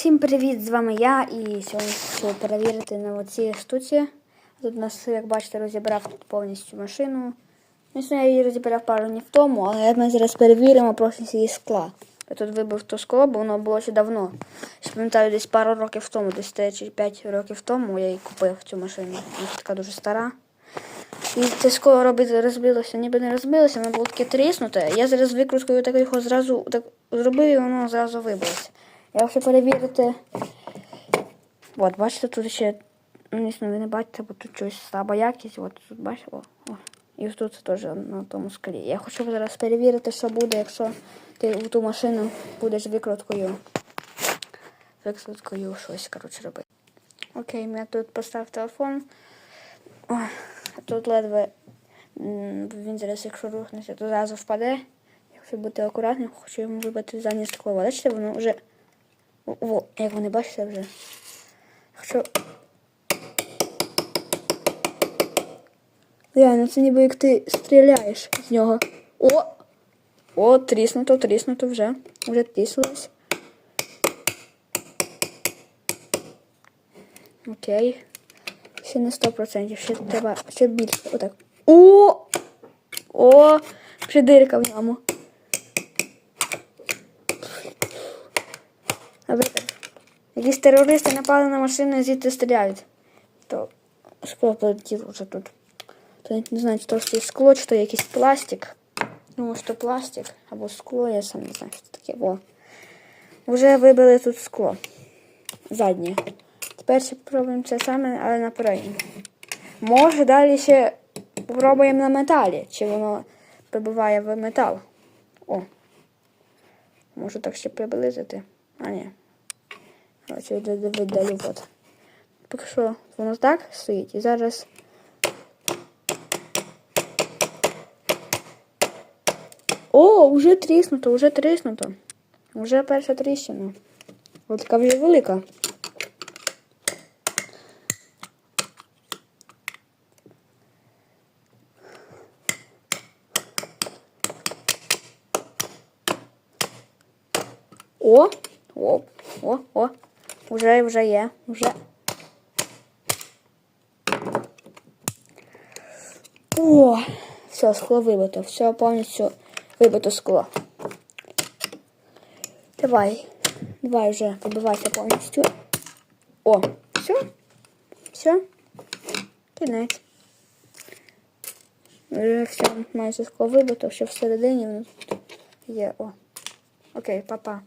Всім привіт! З вами я і сьогодні хочу перевірити на оцій штуці. Тут у нас, як бачите, розібрав тут повністю машину. Звісно, я її розібрав пару днів тому, але ми зараз перевіримо прочність її скла. Я тут вибив то скло, бо воно було ще давно. Ще пам'ятаю, десь пару років тому, десь 3 чи 5 років тому я її купив цю машину. Вона така дуже стара. І це скло робити розбилося, ніби не розбилося, воно було таке тріснуте. Я зараз викруткою так його зразу так зробив і воно зразу вибилося. Я хочу перевірити. От, бачите, тут ще, ну, якщо ви не бачите, бо тут щось слаба якість. От тут бачите, о, о. І тут теж на тому скалі. Я хочу зараз перевірити, що буде, якщо ти в ту машину будеш викруткою. Викруткою щось, коротше, робити. Окей, я тут поставив телефон. Ой, тут ледве він зараз, якщо рухнеться, то зразу впаде. Якщо бути акуратним, хочу йому вибити заднє скло. Бачите, воно вже. О, як ви не бачите вже. Якщо. Реально, це ніби як ти стріляєш з нього. О! О, тріснуто, тріснуто вже. Вже тріснулось. Окей. Ще не 100%, ще треба ще більше. Отак. О! О! Ще дирка в ньому. А ви так. Якісь терористи напали на машину і звідти стріляють. То скло полетіло вже тут. То не знаю, чи то це скло, чи то якийсь пластик. Ну, що пластик або скло, я сам не знаю, що це таке. О. Вже вибили тут скло. Заднє. Тепер ще спробуємо це саме, але на передньому. Може далі ще спробуємо на металі, чи воно прибиває в метал. О. Можу так ще приблизити. А ні. Короче, видалю вот. Поки що воно так стоїть. І зараз. О, вже тріснуто, вже тріснуто. Вже перша тріщина. Ось така вже велика. О, о, о, о. Уже, вже є, вже. О, все, скло вибито, все повністю вибито скло. Давай, давай вже вибивайся повністю. О, все, все, кінець. Вже все, майже скло вибито, що всередині воно є. О. Окей, па-па.